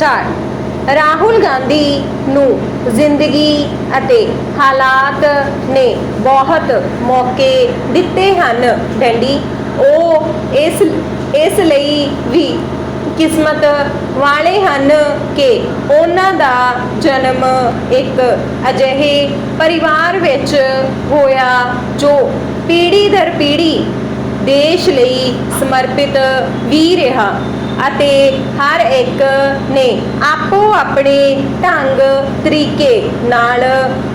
Star. Rahul Gandhi ਨੂੰ ਜ਼ਿੰਦਗੀ ਅਤੇ ਹਾਲਾਤ ਨੇ ਬਹੁਤ ਮੌਕੇ ਦਿੱਤੇ ਹਨ ਡੰਡੀ। ਉਹ ਇਸ ਇਸ ਲਈ ਵੀ ਕਿਸਮਤ ਵਾਲੇ ਹਨ ਕਿ ਉਹਨਾਂ ਦਾ ਜਨਮ ਇੱਕ ਅਜਿਹੇ ਪਰਿਵਾਰ ਵਿੱਚ ਹੋਇਆ ਜੋ ਪੀੜ੍ਹੀ ਦਰ ਪੀੜ੍ਹੀ ਦੇਸ਼ ਲਈ ਸਮਰਪਿਤ ਵੀ ਰਿਹਾ। ਅਤੇ ਹਰ ਇੱਕ ਨੇ ਆਪੋ ਆਪਣੇ ਢੰਗ ਤਰੀਕੇ ਨਾਲ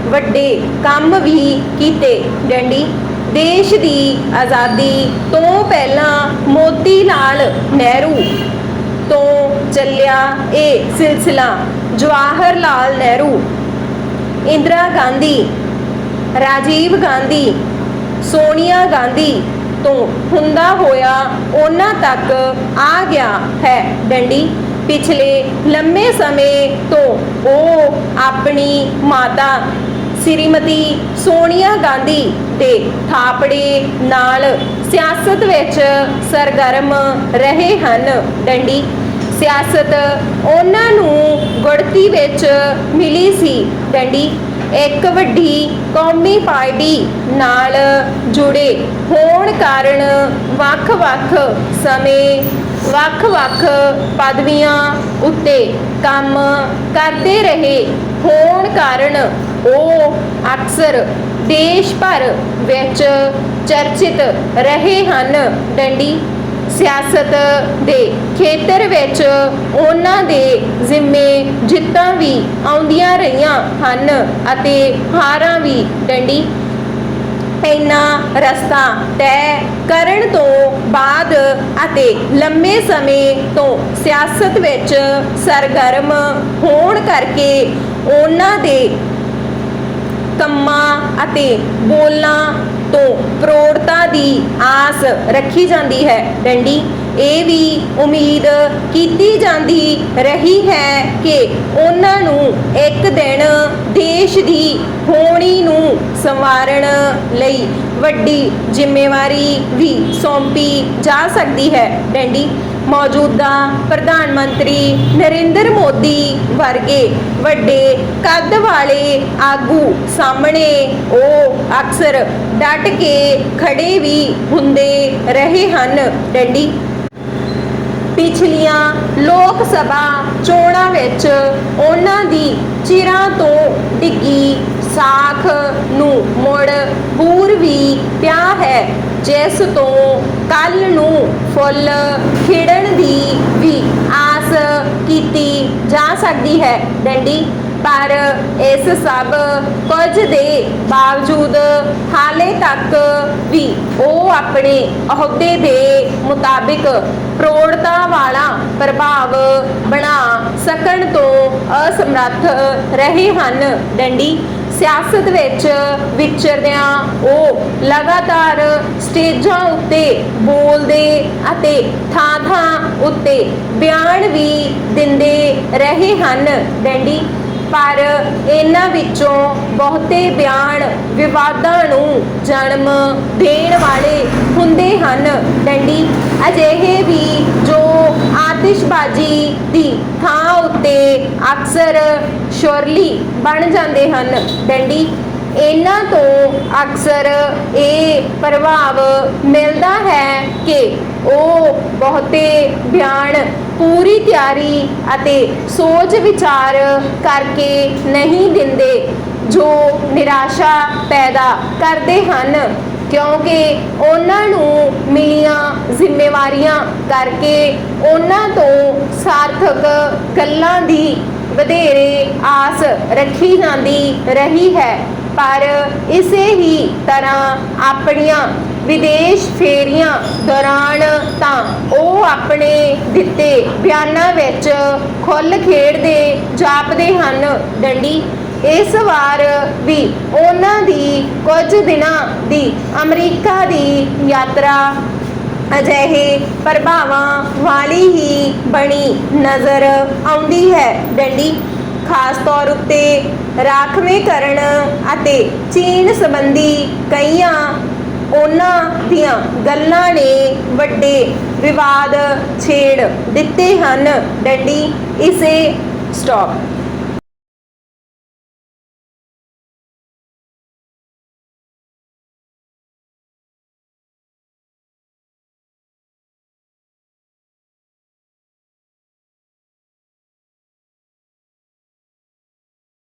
ਵੱਡੇ ਕੰਮ ਵੀ ਕੀਤੇ। ਡੰਡੀ, ਦੇਸ਼ ਦੀ ਆਜ਼ਾਦੀ ਤੋਂ ਪਹਿਲਾਂ ਮੋਤੀ ਲਾਲ ਨਹਿਰੂ ਤੋਂ ਚੱਲਿਆ ਇਹ ਸਿਲਸਿਲਾ। ਜਵਾਹਰ ਲਾਲ ਨਹਿਰੂ, ਇੰਦਰਾ ਗਾਂਧੀ, ਰਾਜੀਵ ਗਾਂਧੀ, ਸੋਨੀਆ ਗਾਂਧੀ ਤੋਂ ਹੁੰਦਾ ਹੋਇਆ ਉਹਨਾਂ ਤੱਕ ਆ ਗਿਆ ਹੈ ਡੰਡੀ। ਪਿਛਲੇ ਲੰਮੇ ਸਮੇਂ ਤੋਂ ਉਹ ਆਪਣੀ ਮਾਤਾ ਸ੍ਰੀਮਤੀ ਸੋਨੀਆ ਗਾਂਧੀ ਦੇ ਥਾਪੜੇ ਨਾਲ ਸਿਆਸਤ ਵਿੱਚ ਸਰਗਰਮ ਰਹੇ ਹਨ ਡੰਡੀ। ਸਿਆਸਤ ਉਹਨਾਂ ਨੂੰ ਗੁੜਤੀ ਵਿੱਚ ਮਿਲੀ ਸੀ ਡੰਡੀ। ਇੱਕ ਵੱਡੀ ਕੌਮੀ ਪਾਰਟੀ ਨਾਲ ਜੁੜੇ ਹੋਣ ਕਾਰਨ ਵੱਖ-ਵੱਖ ਸਮੇਂ ਵੱਖ-ਵੱਖ ਪਦਵੀਆਂ ਉੱਤੇ ਕੰਮ ਕਰਦੇ ਰਹੇ। ਹੋਣ ਕਾਰਨ ਉਹ ਅਕਸਰ ਦੇਸ਼ ਭਰ ਵਿੱਚ ਚਰਚਿਤ ਰਹੇ ਹਨ। ਡੰਡੀ ਸਿਆਸਤ ਦੇ ਖੇਤਰ ਵਿੱਚ ਉਹਨਾਂ ਦੇ ਜ਼ਿੰਮੇ ਜਿੱਤਾਂ ਵੀ ਆਉਂਦੀਆਂ ਰਹੀਆਂ ਹਨ ਅਤੇ ਹਾਰਾਂ ਵੀ ਡੰਡੀ। ਇੰਨਾ ਰਸਤਾ ਤੈਅ ਕਰਨ ਤੋਂ ਬਾਅਦ ਅਤੇ ਲੰਮੇ ਸਮੇਂ ਤੋਂ ਸਿਆਸਤ ਵਿੱਚ ਸਰਗਰਮ ਹੋਣ ਕਰਕੇ ਉਹਨਾਂ ਦੇ ਕੰਮਾਂ ਅਤੇ ਬੋਲਾਂ ਤੋਂ ਪ੍ਰੋੜਤਾ ਦੀ ਆਸ ਰੱਖੀ ਜਾਂਦੀ ਹੈ। ਡੰਡੀ, ਇਹ ਵੀ ਉਮੀਦ ਕੀਤੀ ਜਾਂਦੀ ਰਹੀ ਹੈ ਕਿ ਉਹਨਾਂ ਨੂੰ ਇੱਕ ਦਿਨ ਦੇਸ਼ ਦੀ ਹੋਣੀ ਨੂੰ ਸੰਵਾਰਨ ਲਈ ਵੱਡੀ ਜ਼ਿੰਮੇਵਾਰੀ ਵੀ ਸੌਂਪੀ ਜਾ ਸਕਦੀ ਹੈ। ਡੰਡੀ ਮੌਜੂਦਾ ਪ੍ਰਧਾਨ ਮੰਤਰੀ ਨਰਿੰਦਰ ਮੋਦੀ ਵਰਗੇ ਵੱਡੇ ਕੱਦ ਵਾਲੇ ਆਗੂ ਸਾਹਮਣੇ ਉਹ ਅਕਸਰ ਡਟ ਕੇ ਖੜੇ ਵੀ ਹੁੰਦੇ ਰਹੇ ਹਨ। ਡੰਡੀ। ਪਿਛਲੀਆਂ ਲੋਕ ਸਭਾ ਚੋਣਾਂ ਵਿੱਚ ਉਹਨਾਂ ਦੀ ਚਿਰਾਂ ਤੋਂ ਡਿੱਗੀ ਸਾਖ ਨੂੰ ਮੁੜ ਬੂਰ ਵੀ ਪਿਆ ਹੈ। ਜਿਸ ਤੋਂ ਕੱਲ ਨੂੰ ਫੁੱਲ ਖਿੜਨ ਦੀ ਵੀ ਆਸ ਕੀਤੀ ਜਾ ਸਕਦੀ ਹੈ ਡੰਡੀ। ਪਰ ਇਸ ਸਭ ਕੁਝ ਦੇ ਬਾਵਜੂਦ ਹਾਲੇ ਤੱਕ ਵੀ ਉਹ ਆਪਣੇ ਅਹੁਦੇ ਦੇ ਮੁਤਾਬਿਕ ਪ੍ਰੋੜਤਾ ਵਾਲਾ ਪ੍ਰਭਾਵ ਬਣਾ ਸਕਣ ਤੋਂ ਅਸਮਰੱਥ ਰਹੇ ਹਨ ਡੰਡੀ। ਸਿਆਸਤ ਵਿੱਚ ਵਿਚਰਦਿਆਂ ਉਹ ਲਗਾਤਾਰ ਸਟੇਜਾਂ ਉੱਤੇ ਬੋਲਦੇ ਅਤੇ ਥਾਂ-ਥਾਂ ਉੱਤੇ ਬਿਆਨ ਵੀ ਦਿੰਦੇ ਰਹੇ ਹਨ। ਡੈਂਡੀ, ਪਰ ਇਹਨਾਂ ਵਿੱਚੋਂ ਬਹੁਤੇ ਬਿਆਨ ਵਿਵਾਦਾਂ ਨੂੰ ਜਨਮ ਦੇਣ ਵਾਲੇ ਹੁੰਦੇ ਹਨ। ਡੈਂਡੀ, ਅਜਿਹੇ ਵੀ ਜੋ ਆਤਿਸ਼ਬਾਜ਼ੀ ਦੀ ਥਾਂ ਉੱਤੇ ਅਕਸਰ ਸ਼ੁਰਲੀ ਬਣ ਜਾਂਦੇ ਹਨ। ਡੰਡੀ, ਇਹਨਾਂ ਤੋਂ ਅਕਸਰ ਇਹ ਪ੍ਰਭਾਵ ਮਿਲਦਾ ਹੈ ਕਿ ਉਹ ਬਹੁਤੇ ਬਿਆਨ, ਪੂਰੀ ਤਿਆਰੀ ਅਤੇ ਸੋਚ ਵਿਚਾਰ ਕਰਕੇ ਨਹੀਂ ਦਿੰਦੇ, ਜੋ ਨਿਰਾਸ਼ਾ ਪੈਦਾ ਕਰਦੇ ਹਨ। ਕਿਉਂਕਿ ਉਹਨਾਂ ਨੂੰ ਮਿਲੀਆਂ ਜ਼ਿੰਮੇਵਾਰੀਆਂ ਕਰਕੇ ਉਹਨਾਂ ਤੋਂ ਸਾਰਥਕ ਗੱਲਾਂ ਦੀ ਵਧੇਰੇ ਆਸ ਰੱਖੀ ਜਾਂਦੀ ਰਹੀ ਹੈ। ਪਰ ਇਸੇ ਹੀ ਤਰ੍ਹਾਂ ਆਪਣੀਆਂ ਵਿਦੇਸ਼ ਫੇਰੀਆਂ ਦੌਰਾਨ ਤਾਂ ਉਹ ਆਪਣੇ ਦਿੱਤੇ ਬਿਆਨਾਂ ਵਿੱਚ ਖੁੱਲ ਖੇਡਦੇ ਜਾਪਦੇ ਹਨ। ਡੰਡੀ ਇਸ ਵਾਰ ਵੀ ਉਹਨਾਂ ਦੀ ਕੁਝ ਦਿਨਾਂ ਦੀ ਅਮਰੀਕਾ ਦੀ ਯਾਤਰਾ ਅਜਿਹੇ ਪ੍ਰਭਾਵਾਂ ਵਾਲੀ ਹੀ ਬਣੀ ਨਜ਼ਰ ਆਉਂਦੀ ਹੈ। ਡੰਡੀ, ਖਾਸ ਤੌਰ ਉੱਤੇ ਰਾਖਵੇਂਕਰਨ ਅਤੇ ਚੀਨ ਸੰਬੰਧੀ ਕਈਆਂ ਉਹਨਾਂ ਦੀਆਂ ਗੱਲਾਂ ਨੇ ਵੱਡੇ ਵਿਵਾਦ ਛੇੜ ਦਿੱਤੇ ਹਨ। ਡੰਡੀ, ਇਸੇ ਸਟਾਪ